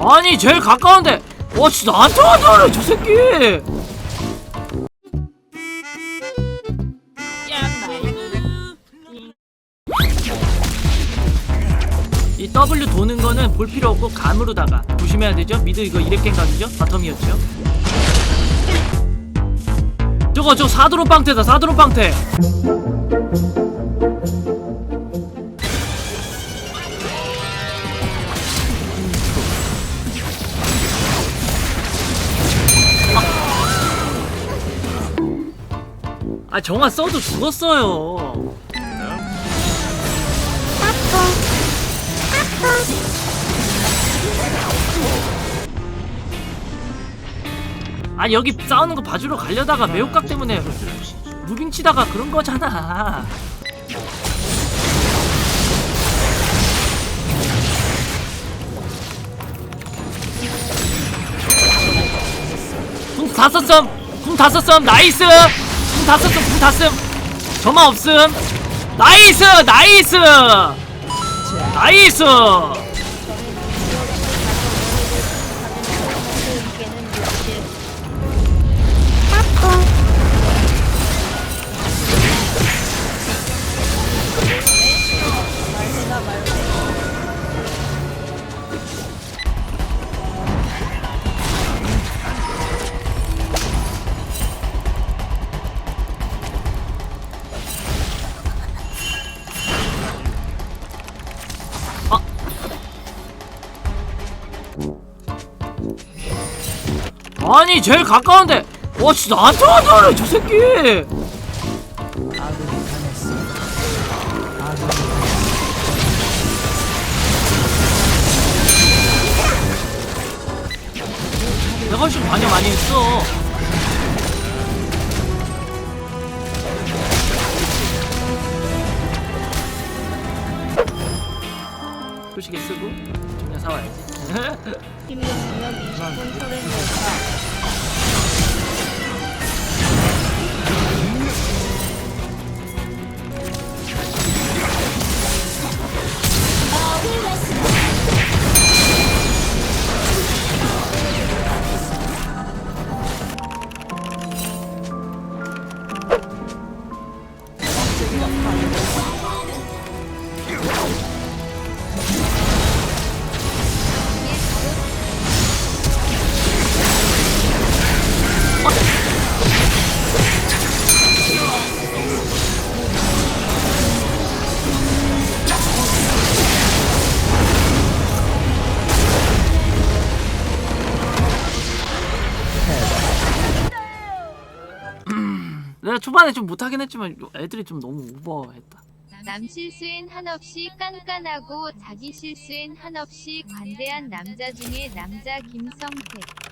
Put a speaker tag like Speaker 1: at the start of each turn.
Speaker 1: 아니 제일 가까운데. 와 진짜 나한테 와달래 저 새끼. 이 W 도는 거는 볼 필요 없고 감으로다가. 조심해야 되죠? 미드 이거 이렉갱 각이죠? 바텀이었죠? 저거 저 사드론 빵태다 사드론 빵태 아 정아 써도 죽었어요. 아 여기 싸우는 거 봐주러 가려다가 매혹각 때문에 무빙 치다가 그런 거잖아. 궁다 썼음 궁다 썼음 나이스 궁다 썼음 궁다 쓴. 저만 없음. 나이스 나이스. 나이스 아니 제일 가까운데. 와 진짜 나한테 와달래 저 새끼. 내가 훨씬 관여 많이 했어. 소식에 쓰고 정량 사와야지
Speaker 2: 힘든 능력 20분 소렌 열차
Speaker 1: 내가 초반에 좀 못하긴 했지만 애들이 좀 너무 오버했다.
Speaker 3: 남 실수엔 한없이 깐깐하고 자기 실수엔 한없이 관대한 남자 중에 남자 김성태.